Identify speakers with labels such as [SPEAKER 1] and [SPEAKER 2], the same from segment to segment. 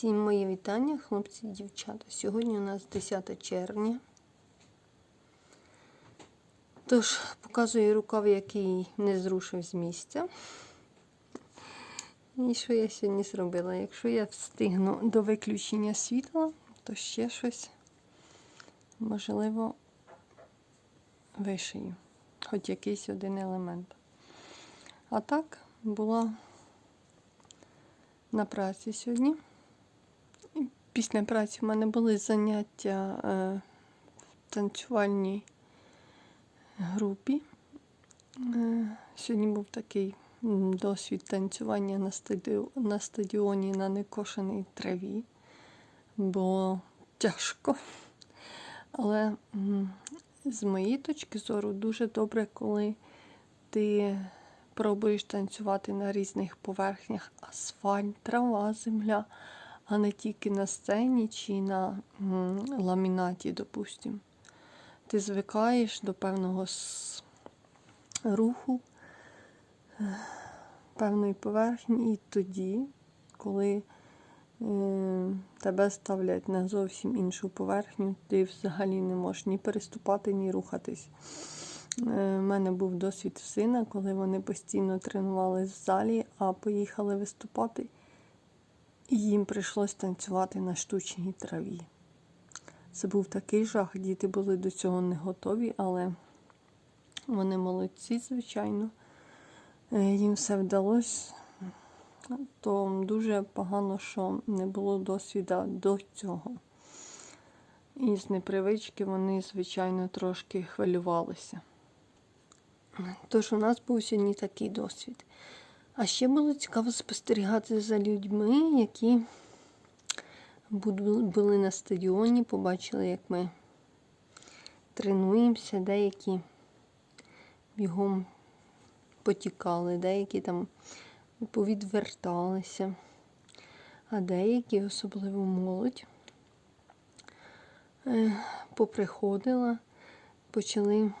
[SPEAKER 1] Всім мої вітання, хлопці і дівчата. Сьогодні у нас 10 червня. Тож, показую рукав, який не зрушив з місця. І що я сьогодні зробила? Якщо я встигну до виключення світла, то ще щось, можливо, вишию. Хоч якийсь один елемент. А так, була на праці сьогодні. Після праці в мене були заняття е, в танцювальній групі. Е, сьогодні був такий досвід танцювання на, стадіо, на стадіоні на некошеній траві. Було тяжко. Але з моєї точки зору дуже добре, коли ти пробуєш танцювати на різних поверхнях асфальт, трава, земля, а не тільки на сцені чи на ламінаті, допустимо. Ти звикаєш до певного руху, е, певної поверхні, і тоді, коли е, тебе ставлять на зовсім іншу поверхню, ти взагалі не можеш ні переступати, ні рухатись. У мене був досвід в сина, коли вони постійно тренувалися в залі, а поїхали виступати, і їм прийшлось танцювати на штучній траві. Це був такий жах, діти були до цього не готові, але вони молодці, звичайно. Е, Їм все вдалося. То дуже погано, що не було досвіду до цього. І з непривички вони, звичайно, трошки хвилювалися. Тож у нас був сьогодні такий досвід. А ще було цікаво спостерігати за людьми, які були на стадіоні, побачили, як ми тренуємося, деякі бігом потікали, деякі там повідверталися, а деякі, особливо молодь, е, поприходила, почали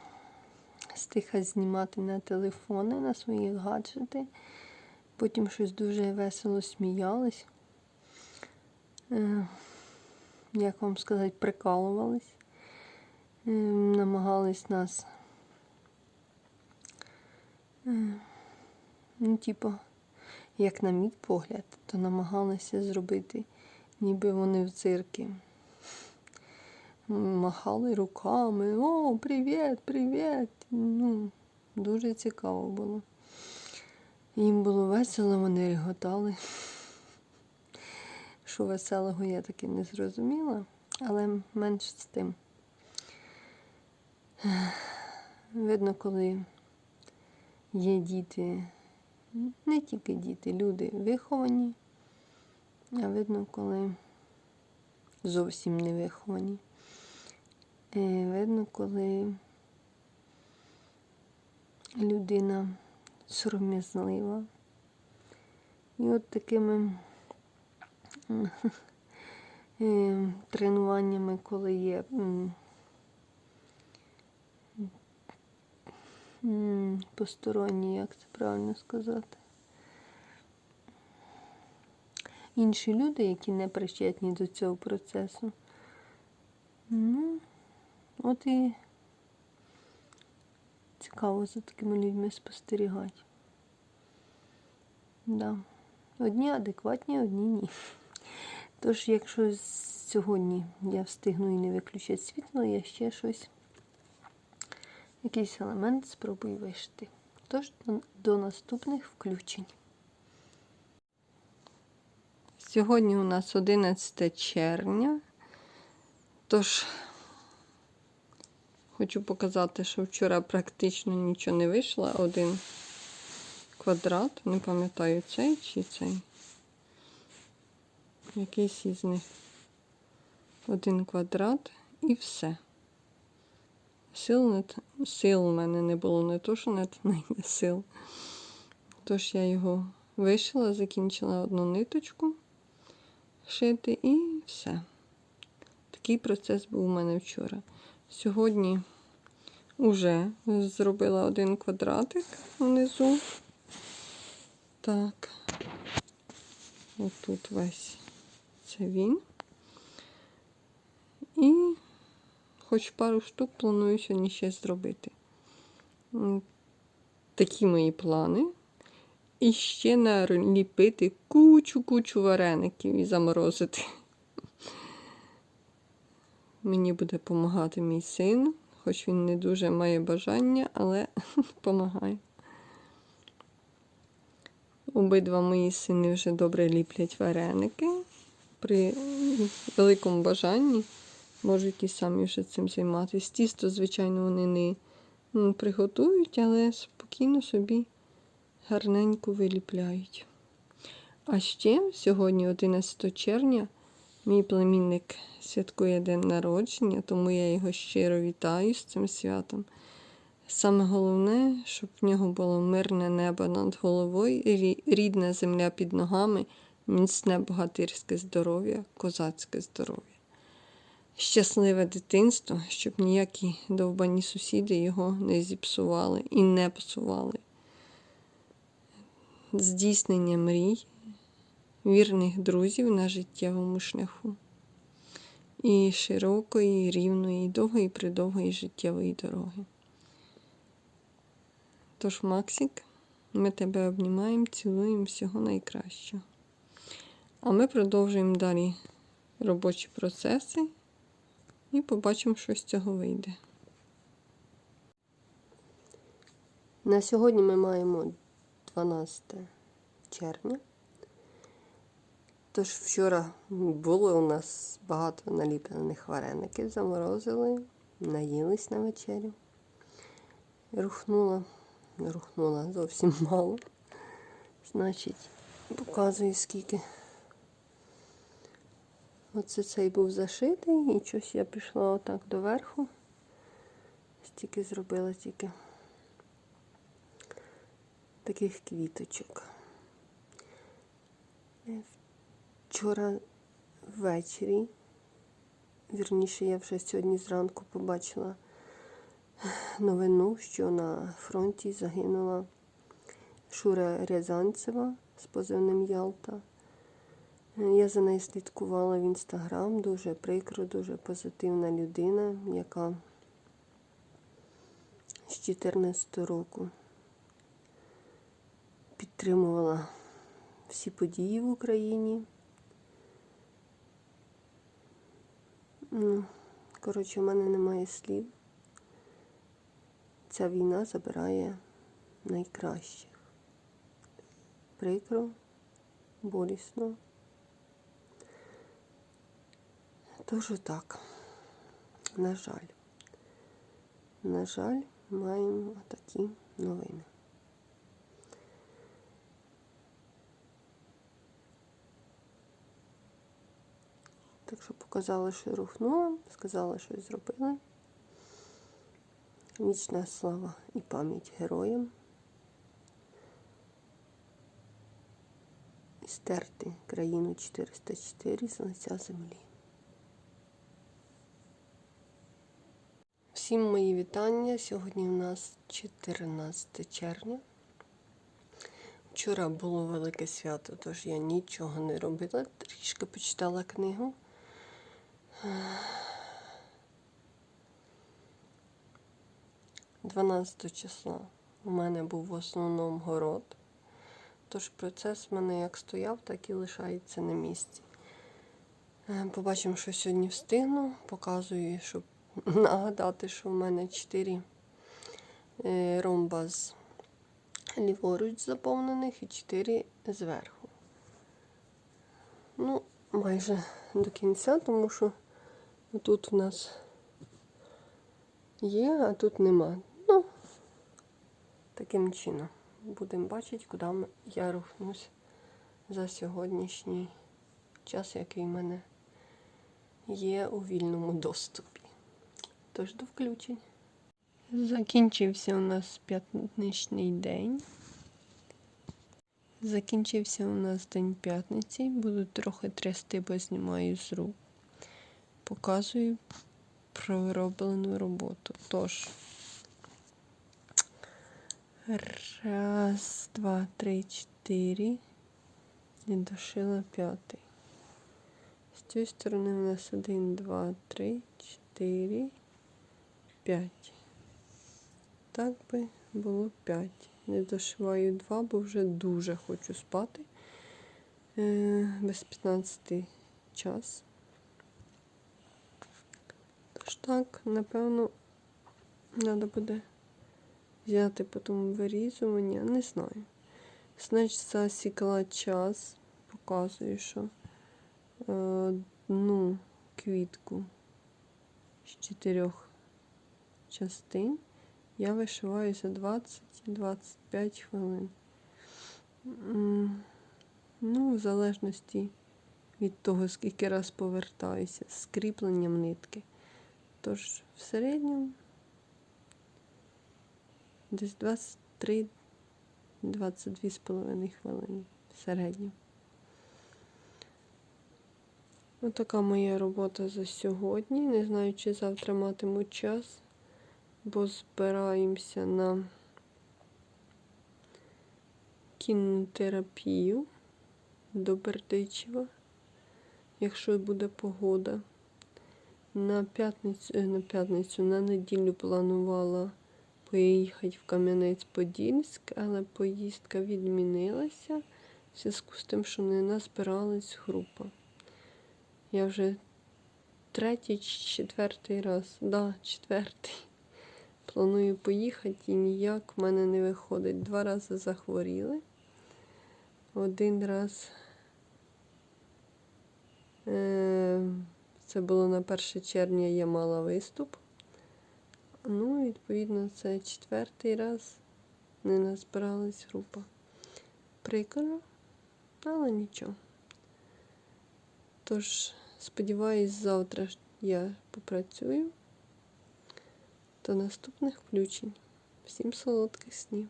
[SPEAKER 1] стиха знімати на телефони, на свої гаджети. Потім щось дуже весело сміялись. Е, Як вам сказати, прикалувались. Е, Намагались нас. е, Ну, типу, як на мій погляд, то намагалися зробити, ніби вони в цирки. Махали руками. О, привіт, привіт. Ну, дуже цікаво було. Їм було весело, вони реготали. Що веселого я таки не зрозуміла, але менш з тим. Видно, коли є діти, не тільки діти, люди виховані, а видно, коли зовсім не виховані. Е, Видно, коли людина сором'язлива. І от такими е, тренуваннями, коли є посторонні, як це правильно сказати. Інші люди, які не причетні до цього процесу. Ну, от і цікаво за такими людьми спостерігати. Да. Одні адекватні, одні ні. Тож, якщо сьогодні я встигну і не виключать світло, я ще щось, якийсь елемент спробую вишити. Тож, до- наступних включень. Сьогодні у нас 11 червня. Тож, хочу показати, що вчора практично нічого не вийшло. Один квадрат, не пам'ятаю цей чи цей. Якийсь із них. Один квадрат і все. Сил, не, сил у мене не було, не то, що не, сил. Тож я його вишила, закінчила одну ниточку шити і все. Такий процес був у мене вчора. Сьогодні вже зробила один квадратик внизу. Так. Отут весь Це він. І хоч пару штук планую сьогодні ще зробити. Такі мої плани. І ще наліпити кучу-кучу вареників і заморозити. Мені буде допомагати мій син, хоч він не дуже має бажання, але допомагає. Обидва мої сини вже добре ліплять вареники. При великому бажанні можуть і самі вже цим займатися. Тісто, звичайно, вони не приготують, але спокійно собі гарненько виліпляють. А ще сьогодні, 11 червня, мій племінник святкує день народження, тому я його щиро вітаю з цим святом. Саме головне, щоб в нього було мирне небо над головою, рідна земля під ногами, міцне богатирське здоров'я, козацьке здоров'я. Щасливе дитинство, щоб ніякі довбані сусіди його не зіпсували і не псували. Здійснення мрій, вірних друзів на життєвому шляху. І широкої, рівної, довгої, придовгої життєвої дороги. Тож, Максик, ми тебе обнімаємо, цілуємо всього найкращого. А ми продовжуємо далі робочі процеси і побачимо, що з цього вийде. На сьогодні ми маємо 12 червня. Тож вчора було у нас багато наліплених вареників, заморозили, наїлись на вечерю. Рухнула, рухнула зовсім мало. Значить, показую скільки. Оце цей був зашитий і щось я пішла отак доверху. Стільки зробила тільки таких квіточок. Вчора ввечері, вірніше, я вже сьогодні зранку побачила новину, що на фронті загинула Шура Рязанцева з позивним Ялта. Я за нею слідкувала в інстаграм, дуже прикро, дуже позитивна людина, яка з 14 року підтримувала всі події в Україні. Коротше, в мене немає слів. Ця війна забирає найкращих. Прикро, болісно. Тож так, на жаль, на жаль, маємо такі новини. Так що показала, що рухнула, сказала, що зробила. Вічна слава і пам'ять героям. І стерти країну 404 з лиця землі. Всім мої вітання. Сьогодні у нас 14 червня. Вчора було велике свято, тож я нічого не робила, трішки почитала книгу. 12 числа у мене був в основному город. Тож процес в мене як стояв, так і лишається на місці. Е, Побачимо, що сьогодні встигну. Показую, щоб нагадати, що в мене 4 ромба з ліворуч заповнених і 4 зверху. Ну, майже до кінця, тому що тут у нас є, а тут нема. Ну, таким чином. Будемо бачити, куди я рухнусь за сьогоднішній час, який в мене є у вільному доступі. Тож до включень. Закінчився у нас п'ятничний день. Закінчився у нас день п'ятниці. Буду трохи трясти, бо знімаю з рук. Показую пророблену роботу. Тож. Раз, два, три, чотири. І дошила п'ятий. З цієї сторони у нас 1, 2, 3, 4, 5. Так би було 5. Не дошиваю 2, бо вже дуже хочу спати. Е, без 15 час. Так, напевно, треба буде взяти потім вирізування. Не знаю. Значить, засікла час. Показую, що е, одну квітку з чотирьох частин я вишиваю за 20-25 хвилин. Ну, в залежності від того, скільки раз повертаюся з кріпленням нитки. Тож в середньому десь 23 22 з половиною хвилини в середньому. Отака моя робота за сьогодні. Не знаю, чи завтра матиму час, бо збираємося на кінотерапію до Бердичева, якщо буде погода. На п'ятницю, е, на п'ятницю, на неділю планувала поїхати в Кам'янець-Подільськ, але поїздка відмінилася в зв'язку з тим, що не назбиралась група. Я вже третій чи четвертий раз, да, четвертий. Планую поїхати і ніяк в мене не виходить. Два рази захворіли. Один раз е, це було на 1 червня, я мала виступ. Ну, відповідно, це четвертий раз не назбиралась група. Прикро, але нічого. Тож, сподіваюсь, завтра я попрацюю. До наступних включень. Всім солодких снів.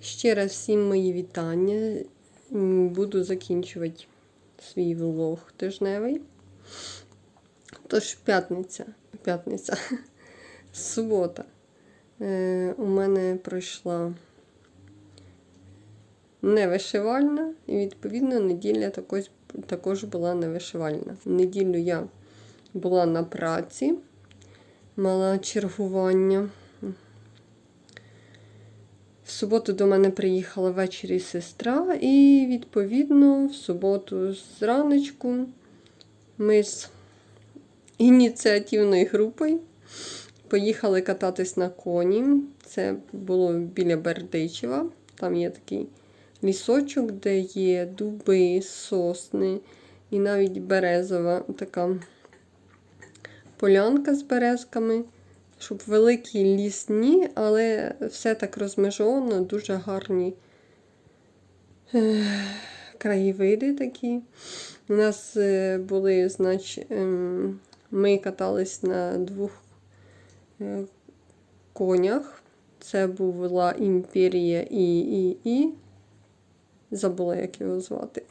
[SPEAKER 1] Ще раз всім мої вітання. Буду закінчувати свій влог тижневий. Тож п'ятниця, п'ятниця, субота. Е, у мене пройшла невишивальна, і відповідно неділя також, також була невишивальна. Неділю я була на праці, мала чергування. Суботу до мене приїхала ввечері сестра, і, відповідно, в суботу зраночку ми з ініціативною групою поїхали кататись на коні. Це було біля Бердичева. Там є такий лісочок, де є дуби, сосни і навіть березова така полянка з березками. Щоб великий ліс ні, але все так розмежовано, дуже гарні е, краєвиди такі. У нас е, були, значить, ем, ми катались на двох е, конях. Це була імперія і, і, і. Забула, як його звати.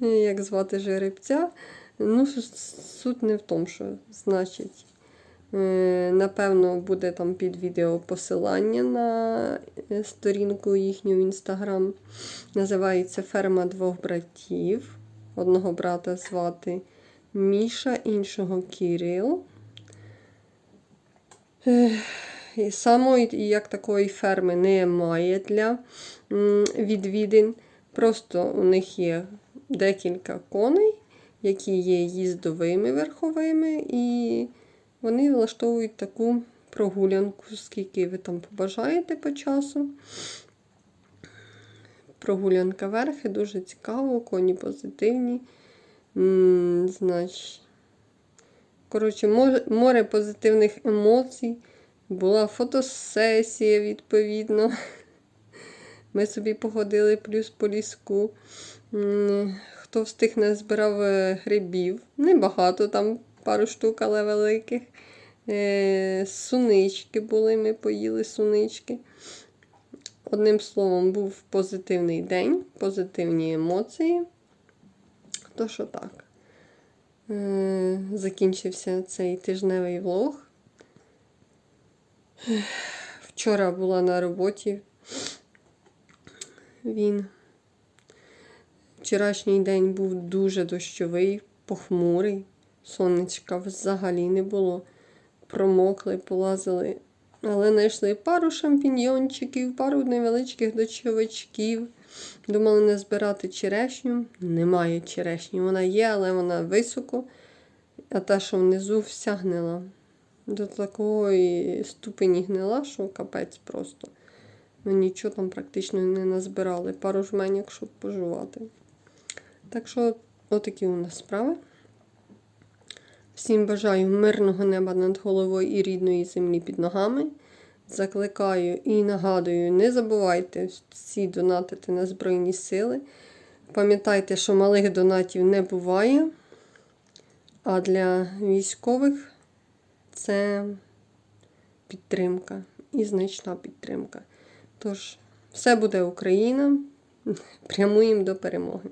[SPEAKER 1] Як звати жеребця. Ну, суть не в тому, що значить. Е, Напевно, буде там під відео посилання на е, сторінку їхню в інстаграм. Називається Ферма двох братів. Одного брата звати Міша, іншого Кірил. Е, І самої як такої ферми немає для відвідин. Просто у них є декілька коней, які є їздовими верховими, і вони влаштовують таку прогулянку, скільки ви там побажаєте по часу. Прогулянка верхи дуже цікаво, коні позитивні. Значить, коротше, море, позитивних емоцій. Була фотосесія, відповідно. Ми собі походили плюс по ліску. Хто встиг не збирав е, грибів. Небагато, там пару штук, але великих. Е, Сунички були, ми поїли сунички. Одним словом, був позитивний день, позитивні емоції. То що так. Е, Закінчився цей тижневий влог. Вчора була на роботі. Він Вчорашній день був дуже дощовий, похмурий. Сонечка взагалі не було. Промокли, полазили. Але знайшли пару шампіньйончиків, пару невеличких дощовичків. Думали не збирати черешню. Немає черешні. Вона є, але вона високо, а та, що внизу, вся гнила. До такої ступені гнила, що капець просто. Ми нічого там практично не назбирали. Пару жменьок, щоб пожувати. Так що, отакі у нас справи. Всім бажаю мирного неба над головою і рідної землі під ногами. Закликаю і нагадую, не забувайте всі донатити на Збройні Сили. Пам'ятайте, що малих донатів не буває. А для військових це підтримка і значна підтримка. Тож, все буде Україна. Прямуємо до перемоги.